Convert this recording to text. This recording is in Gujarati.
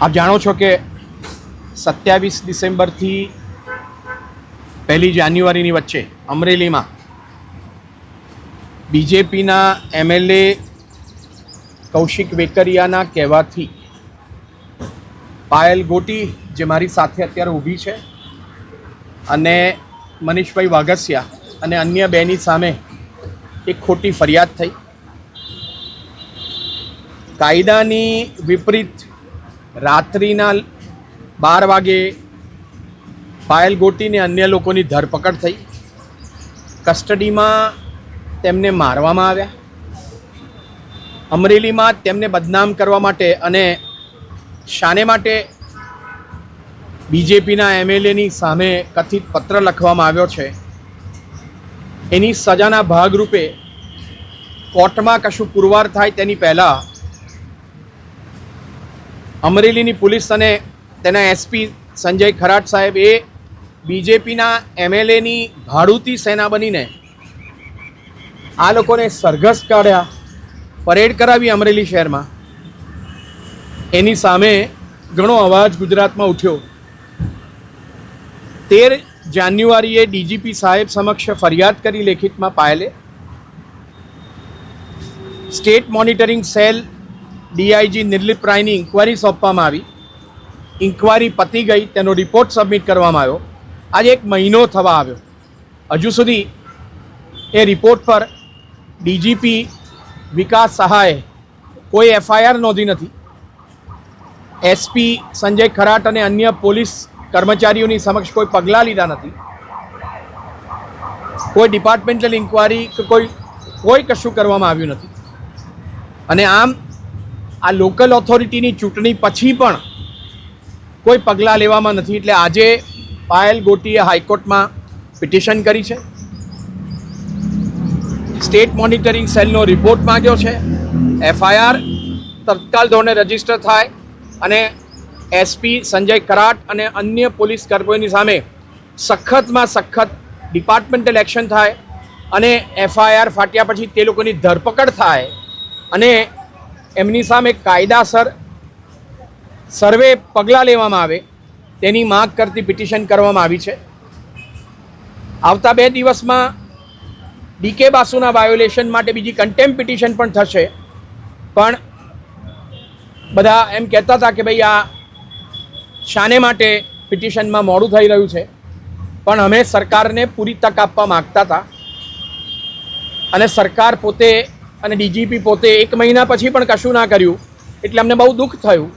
આપ જાણો છો કે સત્યાવીસ ડિસેમ્બરથી પહેલી જાન્યુઆરીની વચ્ચે અમરેલીમાં બીજેપીના એમએલએ કૌશિક વેકરિયાના કહેવાથી પાયલ ગોટી, જે મારી સાથે અત્યારે ઊભી છે, અને મનીષભાઈ વાઘસિયા અને અન્ય બેની સામે એક ખોટી ફરિયાદ થઈ. કાયદાની વિપરીત રાત્રિના બાર વાગે પાયલ ગોટીને અન્ય લોકોની ધરપકડ થઈ. કસ્ટડીમાં તેમને મારવામાં આવ્યા. અમરેલીમાં તેમને બદનામ કરવા માટે અને શાને માટે બીજેપીના એમએલએની સામે કથિત પત્ર લખવામાં આવ્યો છે. એની સજાના ભાગરૂપે કોર્ટમાં કશું પુરવાર થાય તેની પહેલાં અમરેલીની પોલીસ અને તેના એસપી સંજય ખરાટ સાહેબ એ બીજેપીના એમએલએની ભાડુતી સેના બનીને આ લોકોને સરઘસ કાઢ્યા, પરેડ કરાવી અમરેલી શહેરમાં. એની સામે ઘણો અવાજ ગુજરાતમાં ઉઠ્યો. તેર જાન્યુઆરીએ ડીજીપી સાહેબ સમક્ષ ફરિયાદ કરી લેખિતમાં પાયલે. State monitoring cell DIG Nirlip રાયની inquiry સોંપવામાં આવી. ઇન્કવાયરી પતી ગઈ, તેનો રિપોર્ટ સબમિટ કરવામાં આવ્યો. આજે એક મહિનો થવા આવ્યો. હજુ સુધી એ રિપોર્ટ પર ડીજીપી વિકાસ સહાયે કોઈ એફઆઈઆર નોંધી નથી. એસપી સંજય ખરાટ અને અન્ય પોલીસ કર્મચારીઓની સમક્ષ કોઈ પગલાં લીધા નથી. કોઈ ડિપાર્ટમેન્ટલ ઇન્કવાયરી કે કોઈ કોઈ કશું કરવામાં આવ્યું નથી. અને આમ આ લોકલ ઓથોરિટીની ચૂંટણી પછી પણ કોઈ પગલાં લેવામાં નથી. એટલે આજે પાયલ ગોટીએ હાઈકોર્ટમાં પિટિશન કરી છે. સ્ટેટ મોનિટરિંગ સેલનો રિપોર્ટ માંગ્યો છે. એફઆઈઆર તત્કાલ ધોરણે રજિસ્ટર થાય અને એસપી સંજય કરાટ અને અન્ય પોલીસ કર્મીઓની સામે સખતમાં સખત ડિપાર્ટમેન્ટલ એક્શન થાય અને એફઆઈઆર ફાટ્યા પછી તે લોકોની ધરપકડ થાય અને એમની સામે કાયદાસર સર્વે પગલાં લેવામાં આવે, તેની માગ કરતી પિટિશન કરવામાં આવી છે. આવતા બે દિવસમાં ડીકે બાસુના વાયોલેશન માટે બીજી કન્ટેમ્પ પિટિશન પણ થશે. પણ બધા એમ કહેતા હતા કે ભાઈ આ શાને માટે પિટિશનમાં મોડું થઈ રહ્યું છે. પણ અમે સરકારને પૂરી તક આપવા માગતા હતા. અને સરકાર પોતે અને ડીજીપી પોતે એક મહિના પછી પણ કશું ના કર્યું, એટલે અમને બહુ દુઃખ થયું.